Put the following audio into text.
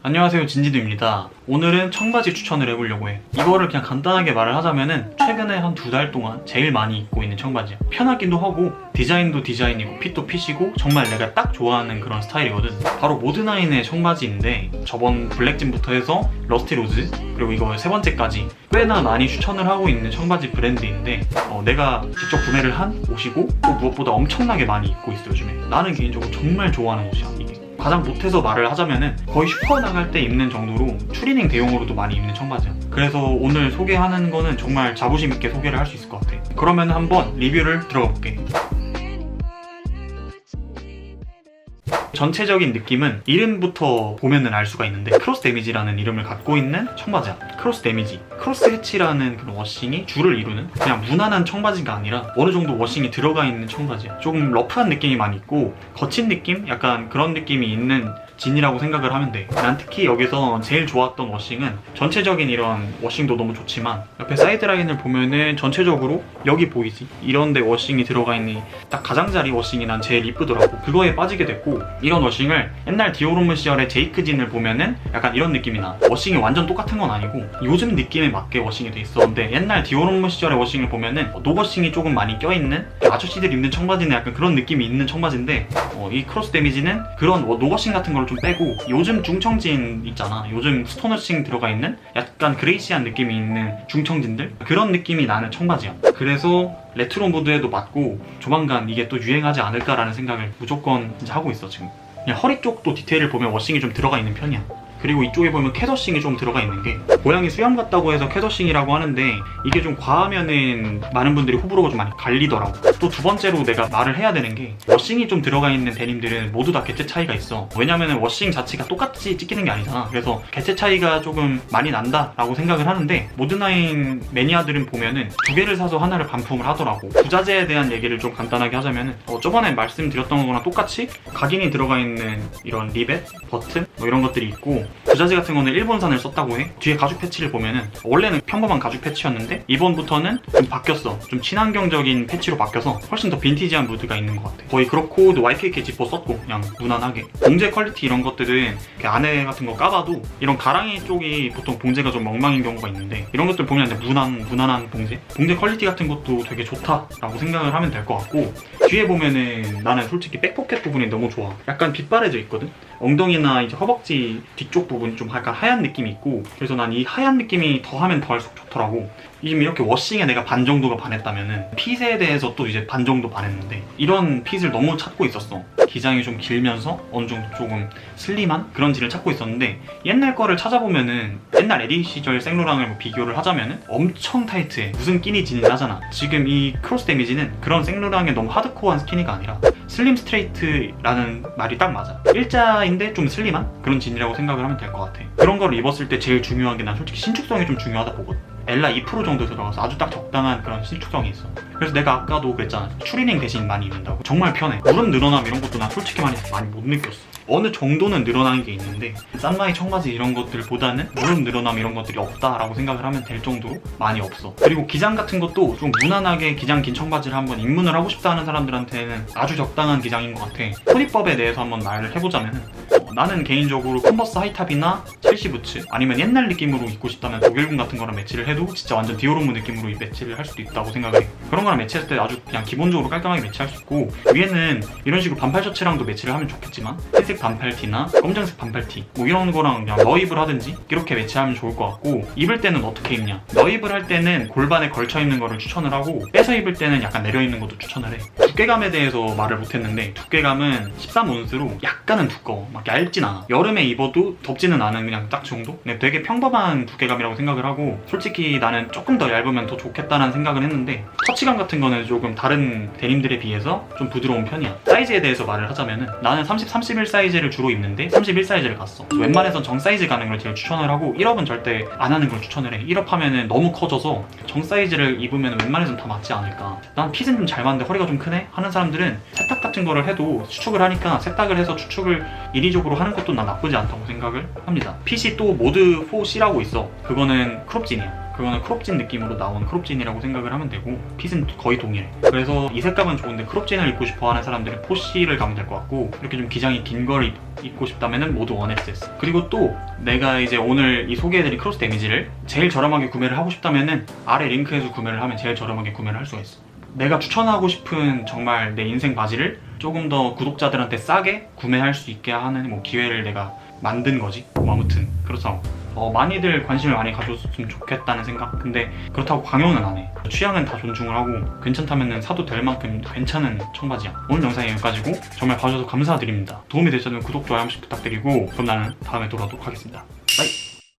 안녕하세요 진지두입니다. 오늘은 청바지 추천을 해보려고 해. 이거를 그냥 간단하게 말을 하자면은 최근에 한 두 달 동안 제일 많이 입고 있는 청바지야. 편하기도 하고 디자인도 디자인이고 핏도 핏이고 정말 내가 딱 좋아하는 그런 스타일이거든. 바로 모드나인의 청바지인데 저번 블랙진부터 해서 러스티 로즈 그리고 이거 세 번째까지 꽤나 많이 추천을 하고 있는 청바지 브랜드인데 어, 내가 직접 구매를 한 옷이고 또 무엇보다 엄청나게 많이 입고 있어 요즘에. 나는 개인적으로 정말 좋아하는 옷이야 이게 가장 못해서 말을 하자면은 거의 슈퍼 나갈 때 입는 정도로 추리닝 대용으로도 많이 입는 청바지야. 그래서 오늘 소개하는 거는 정말 자부심 있게 소개를 할 수 있을 것 같아. 그러면 한번 리뷰를 들어가 볼게. 전체적인 느낌은 이름부터 보면은 알 수가 있는데 크로스 데미지라는 이름을 갖고 있는 청바지야. 크로스 데미지. 크로스 해치라는 그런 워싱이 주를 이루는 그냥 무난한 청바지가 아니라 어느 정도 워싱이 들어가 있는 청바지야. 조금 러프한 느낌이 많이 있고 거친 느낌? 약간 그런 느낌이 있는 진이라고 생각을 하면 돼. 난 특히 여기서 제일 좋았던 워싱은 전체적인 이런 워싱도 너무 좋지만 옆에 사이드 라인을 보면은 전체적으로 여기 보이지? 이런데 워싱이 들어가 있는 딱 가장자리 워싱이 난 제일 이쁘더라고. 그거에 빠지게 됐고 이런 워싱을 옛날 디오로무 시절의 제이크 진을 보면은 약간 이런 느낌이 나. 워싱이 완전 똑같은 건 아니고 요즘 느낌에 맞게 워싱이 돼 있어. 근데 옛날 디오로무 시절의 워싱을 보면은 노워싱이 조금 많이 껴있는 아저씨들 입는 청바지는 약간 그런 느낌이 있는 청바지인데 어, 이 크로스 데미지는 그런 워- 노워싱 같은 걸 좀 빼고 요즘 중청진 있잖아 요즘 스톤워싱 들어가 있는 약간 그레이시한 느낌이 있는 중청진들 그런 느낌이 나는 청바지야 그래서 레트로 모드에도 맞고 조만간 이게 또 유행하지 않을까라는 생각을 무조건 이제 하고 있어 지금. 그냥 허리 쪽도 디테일을 보면 워싱이 좀 들어가 있는 편이야 그리고 이쪽에 보면 캐더싱이 좀 들어가 있는 게 고양이 수염 같다고 해서 캐더싱이라고 하는데 이게 좀 과하면은 많은 분들이 호불호가 좀 많이 갈리더라고. 또 두 번째로 내가 말을 해야 되는 게 워싱이 좀 들어가 있는 데님들은 모두 다 개체 차이가 있어. 왜냐면은 워싱 자체가 똑같이 찍히는 게 아니잖아. 그래서 개체 차이가 조금 많이 난다 라고 생각을 하는데 모드나인 매니아들은 보면은 두 개를 사서 하나를 반품을 하더라고. 부자재에 대한 얘기를 좀 간단하게 하자면은 어, 저번에 말씀드렸던 거랑 똑같이 각인이 들어가 있는 이런 리벳, 버튼 뭐 이런 것들이 있고 부자재 같은 거는 일본산을 썼다고 해. 뒤에 가죽 패치를 보면은 원래는 평범한 가죽 패치였는데 이번부터는 좀 바뀌었어. 좀 친환경적인 패치로 바뀌어서 훨씬 더 빈티지한 무드가 있는 것 같아. 거의 그렇고 YKK 지퍼 썼고 그냥 무난하게. 봉제 퀄리티 이런 것들은 안에 같은 거 까봐도 이런 가랑이 쪽이 보통 봉제가 좀 엉망인 경우가 있는데 이런 것들 보면 무난, 무난한 봉제? 봉제 퀄리티 같은 것도 되게 좋다라고 생각을 하면 될 것 같고 뒤에 보면은 나는 솔직히 백포켓 부분이 너무 좋아. 약간 빛바래져 있거든 엉덩이나 이제 허벅지 뒤쪽 부분이 좀 약간 하얀 느낌이 있고 그래서 난 이 하얀 느낌이 더하면 더할수록 좋더라고 지금 이렇게 워싱에 내가 반 정도가 반했다면은 핏에 대해서 또 이제 반 정도 반했는데 이런 핏을 너무 찾고 있었어. 기장이 좀 길면서 어느 정도 조금 슬림한 그런 질을 찾고 있었는데 옛날 거를 찾아보면은 옛날 에디 시절 생로랑을 뭐 비교를 하자면은 엄청 타이트해. 무슨 끼니 진을 하잖아. 지금 이 크로스 데미지는 그런 생로랑의 너무 하드코어한 스키니가 아니라 슬림 스트레이트라는 말이 딱 맞아. 일자인데 좀 슬림한 그런 진이라고 생각을 하면 될 것 같아. 그런 걸 입었을 때 제일 중요한 게 난 솔직히 신축성이 좀 중요하다 보거든 엘라 2% 정도 들어가서 아주 딱 적당한 그런 신축성이 있어. 그래서 내가 아까도 그랬잖아. 추리닝 대신 많이 입는다고. 정말 편해. 무릎 늘어남 이런 것도 난 솔직히 많이 많이 못 느꼈어 어느 정도는 늘어나는 게 있는데 싼마이 청바지 이런 것들보다는 무릎 늘어남 이런 것들이 없다라고 생각을 하면 될 정도로 많이 없어. 그리고 기장 같은 것도 좀 무난하게 기장 긴 청바지를 한번 입문을 하고 싶다 하는 사람들한테는 아주 적당한 기장인 것 같아. 허리법에 대해서 한번 말을 해보자면은 어, 나는 개인적으로 컨버스 하이탑이나 첼시 부츠 아니면 옛날 느낌으로 입고 싶다면 독일군 같은 거랑 매치를 해도 진짜 완전 디오로무 느낌으로 이 매치를 할 수도 있다고 생각해. 그런 거랑 매치했을 때 아주 그냥 기본적으로 깔끔하게 매치할 수 있고 위에는 이런 식으로 반팔 셔츠랑도 매치를 하면 좋겠지만 흰색 반팔 티나 검정색 반팔 티 뭐 이런 거랑 그냥 너입을 하든지 이렇게 매치하면 좋을 것 같고 입을 때는 어떻게 입냐? 너입을 할 때는 골반에 걸쳐 입는 거를 추천을 하고 빼서 입을 때는 약간 내려 입는 것도 추천을 해. 두께감에 대해서 말을 못했는데 두께감은 13온스로 약간은 두꺼워. 막 얇진 않아. 여름에 입어도 덥지는 않은 그냥 딱 정도? 근데 되게 평범한 두께감이라고 생각을 하고 솔직히 나는 조금 더 얇으면 더 좋겠다는 생각을 했는데 터치감 같은 거는 조금 다른 데님들에 비해서 좀 부드러운 편이야. 사이즈에 대해서 말을 하자면은 나는 30, 31 사이즈 를 주로 입는데 31 사이즈를 갔어. 웬만해선 정 사이즈 가는 걸 제일 추천을 하고 1업은 절대 안 하는 걸 추천을 해. 1업 하면은 너무 커져서 정 사이즈를 입으면 웬만해선 다 맞지 않을까. 난 핏은 좀 잘 맞는데 허리가 좀 크네? 하는 사람들은 세탁 같은 거를 해도 추측을 하니까 세탁을 해서 추측을 인위적으로 하는 것도 난 나쁘지 않다고 생각을 합니다. 핏이 또 모드 4C라고 있어. 그거는 크롭진이야 그거는 크롭진 느낌으로 나온 크롭진이라고 생각을 하면 되고 핏은 거의 동일해. 그래서 이 색감은 좋은데 크롭진을 입고 싶어 하는 사람들은 포시를 가면 될 것 같고 이렇게 좀 기장이 긴 걸 입고 싶다면 모두 1SS 그리고 또 내가 이제 오늘 이 소개해드린 크로스 데미지를 제일 저렴하게 구매를 하고 싶다면은 아래 링크에서 구매를 하면 제일 저렴하게 구매를 할 수가 있어. 내가 추천하고 싶은 정말 내 인생 바지를 조금 더 구독자들한테 싸게 구매할 수 있게 하는 뭐 기회를 내가 만든 거지. 뭐 아무튼 그래서 어, 많이들 관심을 많이 가져줬으면 좋겠다는 생각. 근데 그렇다고 강요는 안 해. 취향은 다 존중을 하고 괜찮다면 사도 될 만큼 괜찮은 청바지야. 오늘 영상이 여기까지고 정말 봐주셔서 감사드립니다. 도움이 되셨다면 구독, 좋아요 한 번씩 부탁드리고 그럼 나는 다음에 돌아오도록 하겠습니다. 바이.